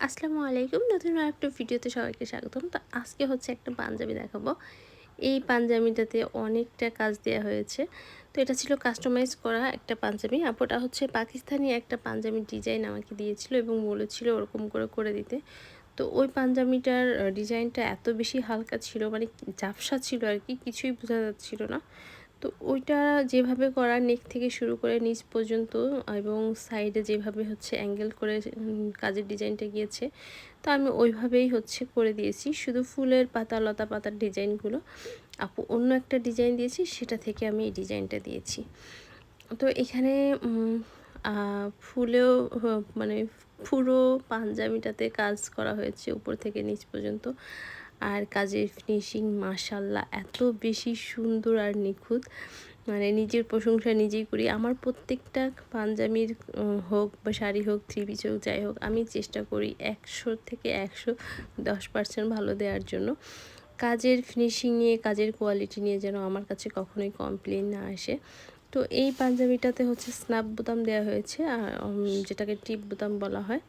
আসসালামু আলাইকুম। নতুন একটা ভিডিওতে সবাইকে স্বাগতম। তো আজকে হচ্ছে একটা পাঞ্জাবি দেখাবো। এই পাঞ্জাবিটাতে অনেকটা কাজ দেওয়া হয়েছে। তো এটা ছিল কাস্টমাইজ করা একটা পাঞ্জাবি। আপুটা হচ্ছে পাকিস্তানি একটা পাঞ্জাবি ডিজাইন আমাকে দিয়েছিল এবং বলেছিল ওরকম করে করে দিতে। তো ওই পাঞ্জাবিটার ডিজাইনটা এত বেশি হালকা ছিল মানে ঝাপসা ছিল আর কি, কিছুই বোঝা যাচ্ছিল না। তো ওইটা যেভাবে করা নেক থেকে শুরু করে নিচ পর্যন্ত এবং সাইডে যেভাবে হচ্ছে অ্যাঙ্গেল করে কাজের ডিজাইনটা গিয়েছে, তো আমি ওইভাবেই হচ্ছে করে দিয়েছি। শুধু ফুলের পাতা, লতা পাতার ডিজাইনগুলো আপু, অন্য একটা ডিজাইন দিয়েছি, সেটা থেকে আমি এই ডিজাইনটা দিয়েছি। তো এখানে ফুলেও মানে পুরো পাঞ্জাবিটাতে কাজ করা হয়েছে উপর থেকে নিচ পর্যন্ত। আর কাজের ফিনিশিং মাসাল্লাহ এত বেশি সুন্দর আর নিখুঁত। মানে নিজের প্রশংসা নিজেই করি। আমার প্রত্যেকটা পাঞ্জাবির হোক বা শাড়ি হোক থ্রি পিস হোক, যাই হোক, আমি চেষ্টা করি একশো থেকে একশো দশ পার্সেন্ট ভালো দেওয়ার জন্য। কাজের ফিনিশিং নিয়ে, কাজের কোয়ালিটি নিয়ে যেন আমার কাছে কখনোই কমপ্লেন না আসে। তো এই পাঞ্জাবিটাতে হচ্ছে স্ন্যাপ বোতাম দেওয়া হয়েছে আর যেটাকে টিপ বোতাম বলা হয়।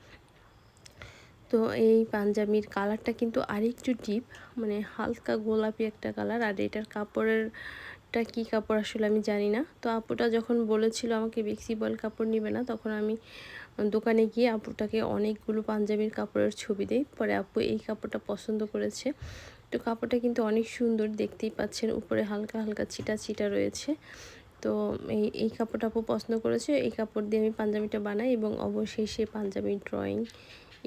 তো এই পাঞ্জাবির কালারটা কিন্তু আরেকটু ডিপ মানে হালকা গোলাপি একটা কালার। আর এটার কাপড়েরটা কি কাপড় আসলে আমি জানি না। তো আপুটা যখন বলেছিল আমাকে বেক্সিবল কাপড় নিবে না, তখন আমি দোকানে গিয়ে আপুটাকে অনেকগুলো পাঞ্জাবির কাপড়ের ছবি দেই। পরে আপু এই কাপড়টা পছন্দ করেছে। তো কাপড়টা কিন্তু অনেক সুন্দর, দেখতেই পাচ্ছেন, উপরে হালকা হালকা চিটা চিটা রয়েছে। তো এই এই কাপড়টা আপু পছন্দ করেছে। এই কাপড় দিয়ে আমি পাঞ্জাবিটা বানাই এবং অবশ্যই সে পাঞ্জাবির ড্রয়িং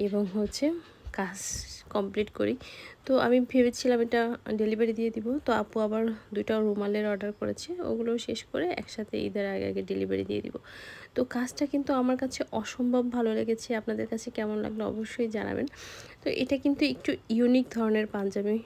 এবং হচ্ছে কাজ কমপ্লিট করি। তো আমি ভেবেছিলাম এটা ডেলিভারি দিয়ে দিব। তো আপু আবার দুইটা রুমালের অর্ডার করেছে। ওগুলো শেষ করে একসাথে ঈদের আগে আগে ডেলিভারি দিয়ে দিব। তো কাজটা কিন্তু আমার কাছে অসম্ভব ভালো লেগেছে। আপনাদের কাছে কেমন লাগল অবশ্যই জানাবেন। তো এটা কিন্তু একটু ইউনিক ধরনের পাঞ্জাবি।